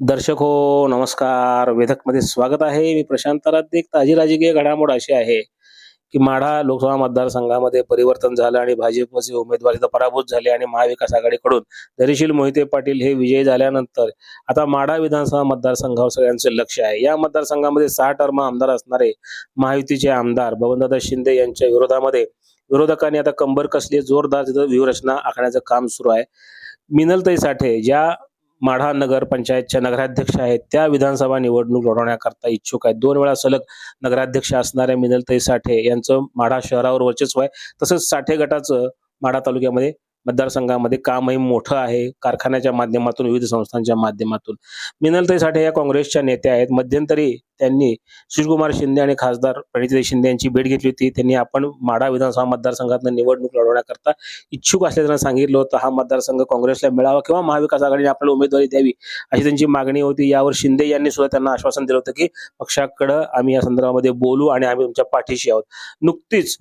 दर्शक हो नमस्कार. वेधकमध्ये स्वागत आहे. मी प्रशांत राध्ये एक ताजी राजकीय घडामोड अशी आहे की माढा लोकसभा मतदारसंघामध्ये परिवर्तन झालं आणि भाजपचे उमेदवार इथं पराभूत झाले आणि महाविकास आघाडीकडून धैर्यशील मोहिते पाटील हे विजयी झाल्यानंतर आता माढा विधानसभा मतदारसंघावर सगळ्यांचं लक्ष आहे. या मतदारसंघामध्ये सहा टर्म आमदार असणारे महायुतीचे आमदार बबनदादा शिंदे यांच्या विरोधामध्ये विरोधकांनी आता कंबर कसली जोरदार तिथं व्यूहरचना आखण्याचं काम सुरू आहे. मिनलताई साठे ज्या माढा नगर पंचायतच्या नगराध्यक्ष आहेत. त्या विधानसभा निवडणूक लढवण्याकरता इच्छुक आहेत. दोन वेळा सलग नगराध्यक्ष असणाऱ्या मिनलताई साठे यांचं माढा शहरावर वर्चस्व आहे. तसंच साठे गटाचं माढा तालुक्यामध्ये मतदारसंघामध्ये कामही मोठं आहे. कारखान्याच्या माध्यमातून विविध संस्थांच्या माध्यमातून. मिनलताई साठे या काँग्रेसच्या नेत्या आहेत. मध्यंतरी त्यांनी सुशीलकुमार शिंदे आणि खासदार प्रणितीताई शिंदे यांची भेट घेतली होती. त्यांनी आपण माढा विधानसभा मतदारसंघातून निवडणूक लढवण्याकरता इच्छुक असल्याचं सांगितलं होतं. हा मतदारसंघ काँग्रेसला मिळावा किंवा महाविकास आघाडीने आपल्याला उमेदवारी द्यावी अशी त्यांची मागणी होती. यावर शिंदे यांनी सुद्धा त्यांना आश्वासन दिलं होतं की पक्षाकडं आम्ही या संदर्भामध्ये बोलू आणि आम्ही तुमच्या पाठीशी आहोत. नुकतीच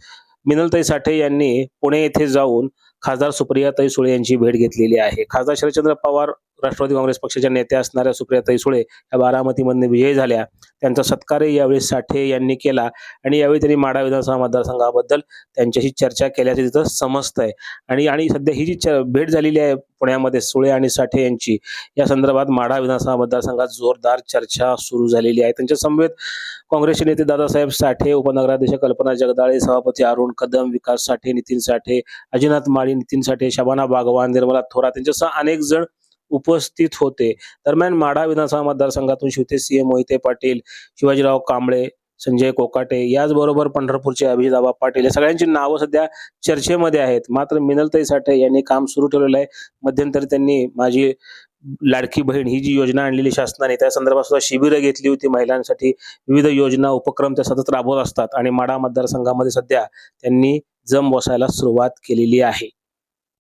मिनलताई साठे यांनी पुणे येथे जाऊन खासदार सुप्रियाताई सुळे यांची भेट घेतलेली आहे. खासदार शरदचंद्र पवार राष्ट्रवादी काँग्रेस पक्षाच्या नेत्या असणाऱ्या सुप्रियाताई सुळे या बारामतीमधून विजयी झाल्या. त्यांचा सत्कारही यावेळी साठे यांनी केला आणि यावेळी त्यांनी माढा विधानसभा मतदारसंघाबद्दल त्यांच्याशी चर्चा केल्याचं तिथं समजतंय. आणि आणि सध्या ही जी च- भेट झालेली आहे पुण्यामध्ये सुळे आणि साठे यांची या संदर्भात माढा विधानसभा मतदारसंघात जोरदार चर्चा सुरू झालेली आहे. त्यांच्या समवेत काँग्रेसचे नेते दादासाहेब साठे उपनगराध्यक्ष कल्पना जगदाळे सभापती अरुण कदम विकास साठे नितीन साठे अजिनाथ माळी नितीन साठे शबाना बागवान निर्मला थोरात त्यांच्यासह अनेक जण उपस्थित होते. दरम्यान माढा विधानसभा मतदारसंघातून शिवते सीएम मोहिते पाटील शिवाजीराव कांबळे संजय कोकाटे याचबरोबर पंढरपूरचे अभिजित पाटील या सगळ्यांची नावं सध्या चर्चेमध्ये आहेत. मात्र मिनलताई साठे यांनी काम सुरू ठेवलेलं आहे. मध्यंतरी त्यांनी माझी लाडकी बहीण ही जी योजना आणलेली शासनाने त्या संदर्भात सुद्धा शिबिरं घेतली होती महिलांसाठी. विविध योजना उपक्रम त्या सतत राबवत असतात आणि माढा मतदारसंघामध्ये सध्या त्यांनी जम बसायला सुरुवात केलेली आहे.